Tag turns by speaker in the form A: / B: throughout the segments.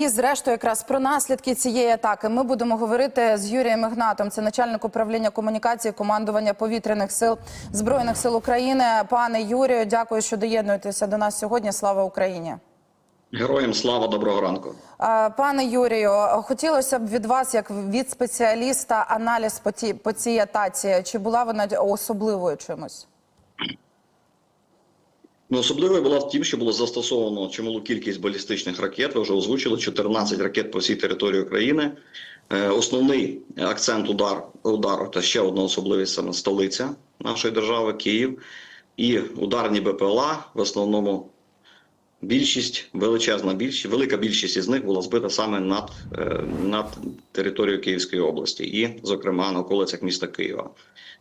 A: І зрештою, якраз про наслідки цієї атаки ми будемо говорити з Юрієм Ігнатом. Це начальник управління комунікації командування повітряних сил збройних сил України. Пане Юрію, дякую, що доєднуєтеся до нас сьогодні. Слава Україні.
B: Героям слава доброго ранку.
A: Пане Юрію, хотілося б від вас, як від спеціаліста, аналіз по, ті, по цій атаці. Чи була вона особливою чимось?
B: Ну, особливою була в тім, що було застосовано чималу кількість балістичних ракет. Ви вже озвучили 14 ракет по всій території України. Е, Основний акцент удар удару та ще одна особливість саме столиця нашої держави Київ. І ударні БПЛА в основному більшість, величезна більшість, велика більшість із них була збита саме над, е, над територією Київської області, і, зокрема, на околицях міста Києва.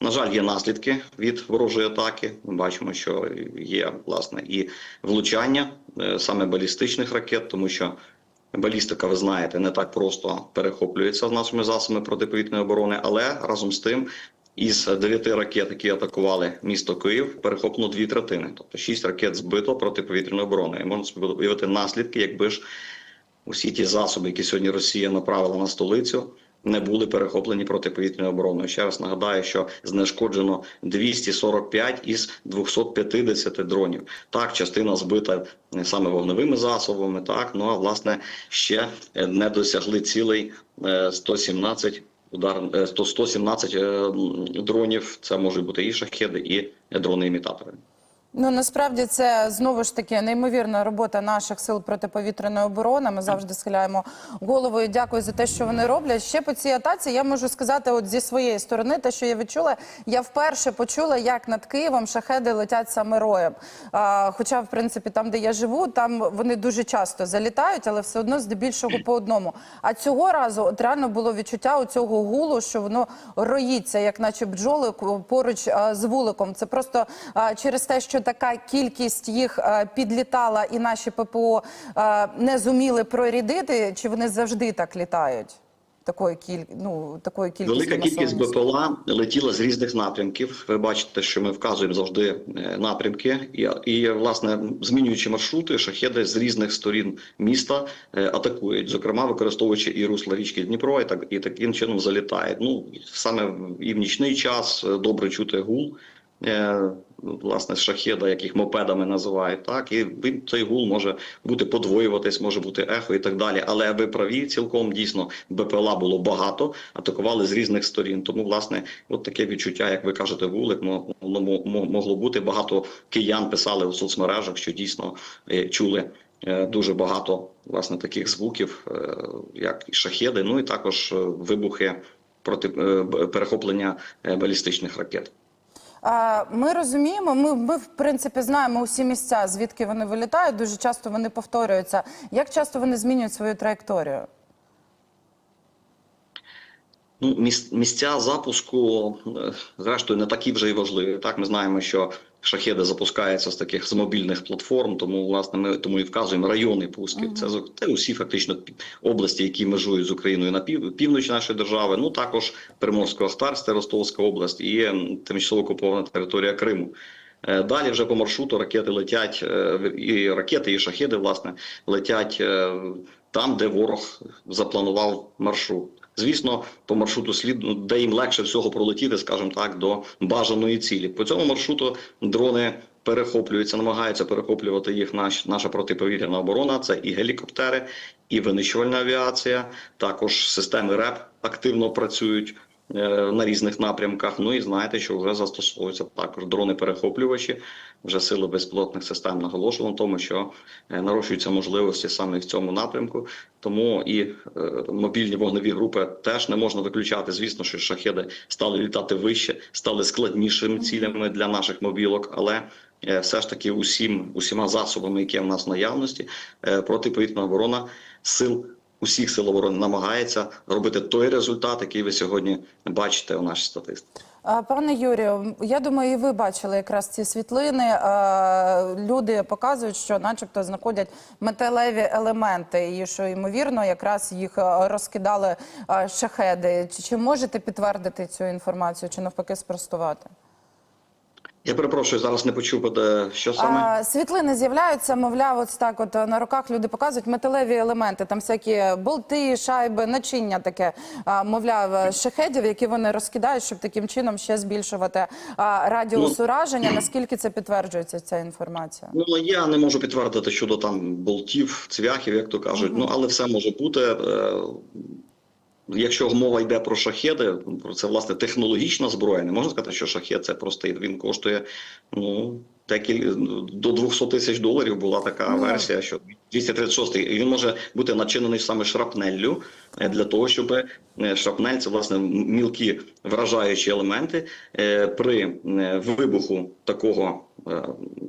B: На жаль, є наслідки від ворожої атаки. Ми бачимо, що є власне і влучання е, саме балістичних ракет, тому що балістика, ви знаєте, не так просто перехоплюється з нашими засобами протиповітряної оборони, але разом з тим. Із дев'яти ракет, які атакували місто Київ, перехоплено дві третини, тобто шість ракет збито протиповітряної оборони. І можна собі уявити наслідки, якби ж усі ті засоби, які сьогодні Росія направила на столицю, не були перехоплені протиповітряною обороною. Ще раз нагадаю, що знешкоджено 245 із 250 дронів. Так, частина збита е, саме вогневими засобами. Так, ну а власне ще е, не досягли цілей е, 117 удар е, 100 117 е, дронів. Це можуть бути і шахеди, і дрони-імітатори.
A: Ну насправді це знову ж таки неймовірна робота наших сил протиповітряної оборони. Ми завжди схиляємо голову і дякую за те, що вони роблять. Ще по цій атаці я можу сказати, от зі своєї сторони, те, що я відчула, я вперше почула, як над Києвом шахеди летять саме роєм. А, хоча, в принципі, там, де я живу, там вони дуже часто залітають, але все одно здебільшого по одному. А цього разу от реально було відчуття у цього гулу, що воно роїться, як наче бджоли поруч а, з вуликом. Це просто а, через те, що така кількість їх підлітала, і наші ППО не зуміли прорядити, чи вони завжди так літають? Такої кіль... ну, такої кількості
B: Велика кількість? БПЛА летіла з різних напрямків. Ви бачите, що ми вказуємо завжди е, напрямки, і, і власне змінюючи маршрути, шахеди з різних сторін міста е, атакують, зокрема використовуючи і русло річки Дніпро, і так і таким чином залітають. Ну саме і в нічний час е, добре чути гул. Е, Власне, шахеда, яких мопедами називають, так і він цей гул може бути подвоюватись, може бути ехо і так далі. Але ви праві, цілком дійсно БПЛА було багато, атакували з різних сторін. Тому, власне, от таке відчуття, як ви кажете, вулик могло бути. Багато киян писали у соцмережах, що дійсно е, чули е, дуже багато власне таких звуків, як і шахеди, ну і також вибухи проти перехоплення балістичних ракет.
A: Ми розуміємо, ми, ми в принципі знаємо усі місця, звідки вони вилітають. Дуже часто вони повторюються. Як часто вони змінюють свою траєкторію?
B: Ну, місця запуску, е, зрештою, не такі вже й важливі. Так, ми знаємо, що шахеди запускаються з таких з мобільних платформ, тому власне ми тому і вказуємо райони пусків. Це це усі фактично області, які межують з Україною на пів, північ нашої держави. Ну також Приморсько-Ахтарська, Ростовська область і тимчасово окупована територія Криму. Е, Далі вже по маршруту ракети летять, е, і ракети, і шахеди, власне, летять е, там, де ворог запланував маршрут. Звісно, по маршруту слід, ну, де їм легше всього пролетіти, скажімо так, до бажаної цілі. По цьому маршруту дрони перехоплюються, намагаються перехоплювати їх наш, наша протиповітряна оборона. Це і гелікоптери, і винищувальна авіація, також системи РЕП активно працюють на різних напрямках. Ну і знаєте, що вже застосовуються також дрони-перехоплювачі. Вже сили безпілотних систем наголошували на тому, що е, нарощуються можливості саме в цьому напрямку. Тому і е, мобільні вогневі групи теж не можна виключати. Звісно, що шахеди стали літати вище, стали складнішими цілями для наших мобілок, але е, все ж таки усім усіма засобами, які в нас в наявності, е, протиповітряна оборона сил. Усіх сил оборони намагається робити той результат, який ви сьогодні бачите у нашій статистиці.
A: Пане Юрію, я думаю, і ви бачили якраз ці світлини. Люди показують, що, начебто, знаходять металеві елементи, і що ймовірно, якраз їх розкидали шахеди. Чи, можете підтвердити цю інформацію, чи навпаки спростувати?
B: Я перепрошую, зараз не почув, де що саме.
A: А, світлини з'являються, мовляв, ось так от е, на руках люди показують металеві елементи, там всякі болти, шайби, начиння таке, а, мовляв, е, шахедів, які вони розкидають, щоб таким чином ще збільшувати а, радіус ураження. Наскільки це підтверджується, ця інформація?
B: Ну я не можу підтвердити щодо там болтів, цвяхів, як то кажуть. Ну але все може бути. Якщо мова йде про шахеди, це власне технологічна зброя. Не можна сказати, що шахет це просто він коштує ну декіль до 200 тисяч доларів. Була така
A: Ну.
B: версія, що 236 і він може бути начинений саме шрапнеллю е, для того, щоб е, шрапнель це власне мілкі вражаючі елементи е, при вибуху такого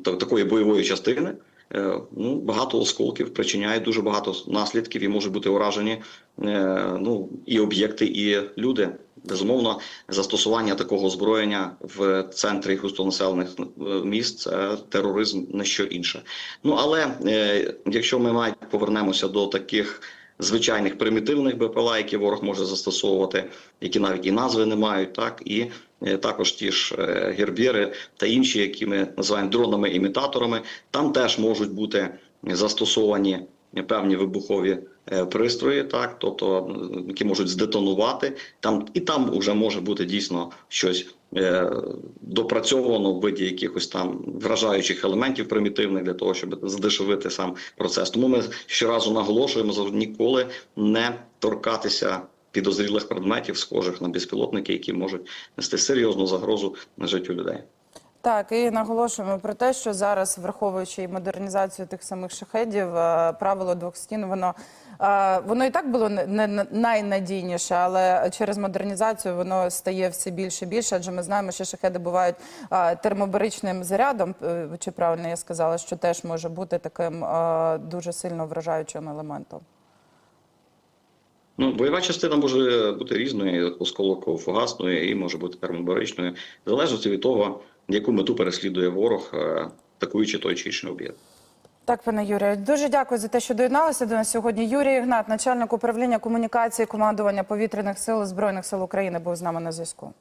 B: та- такої бойової частини. Е, Ну, багато осколків причиняє дуже багато наслідків і можуть бути уражені е, ну, і об'єкти, і люди. Безумовно, застосування такого озброєння в центрі густонаселених е, міст це тероризм, не що інше. Ну але якщо ми мають повернемося до таких звичайних примітивних БПЛА, які ворог може застосовувати, які навіть і назви не мають, так? І е, також ті ж е, гербєри та інші, які ми називаємо дронами-імітаторами, там теж можуть бути застосовані певні вибухові е, пристрої, так? Тобто які можуть здетонувати. Там, і там вже може бути дійсно щось допрацьовано в виді якихось там вражаючих елементів примітивних для того, щоб здешевити сам процес. Тому ми щоразу наголошуємо завжди ніколи не торкатися підозрілих предметів, схожих на безпілотники, які можуть нести серйозну загрозу на життю людей.
A: Так, і наголошуємо про те, що зараз, враховуючи і модернізацію тих самих шахедів, е, правило двох стін, воно, е, воно і так було не, найнадійніше, але через модернізацію воно стає все більше і більше, адже ми знаємо, що шахеди бувають термобаричним зарядом, е, чи правильно я сказала, що теж може бути таким дуже сильно вражаючим елементом.
B: Ну, бойова частина може бути різною, осколково-фугасною і може бути термобаричною, в залежності від того, яку мету переслідує ворог, е, атакуючи той чи інший об'єкт.
A: Так, пане Юрію, дуже дякую за те, що доєдналися до нас сьогодні. Юрій Ігнат, начальник управління комунікації командування повітряних сил Збройних сил України, був з нами на зв'язку.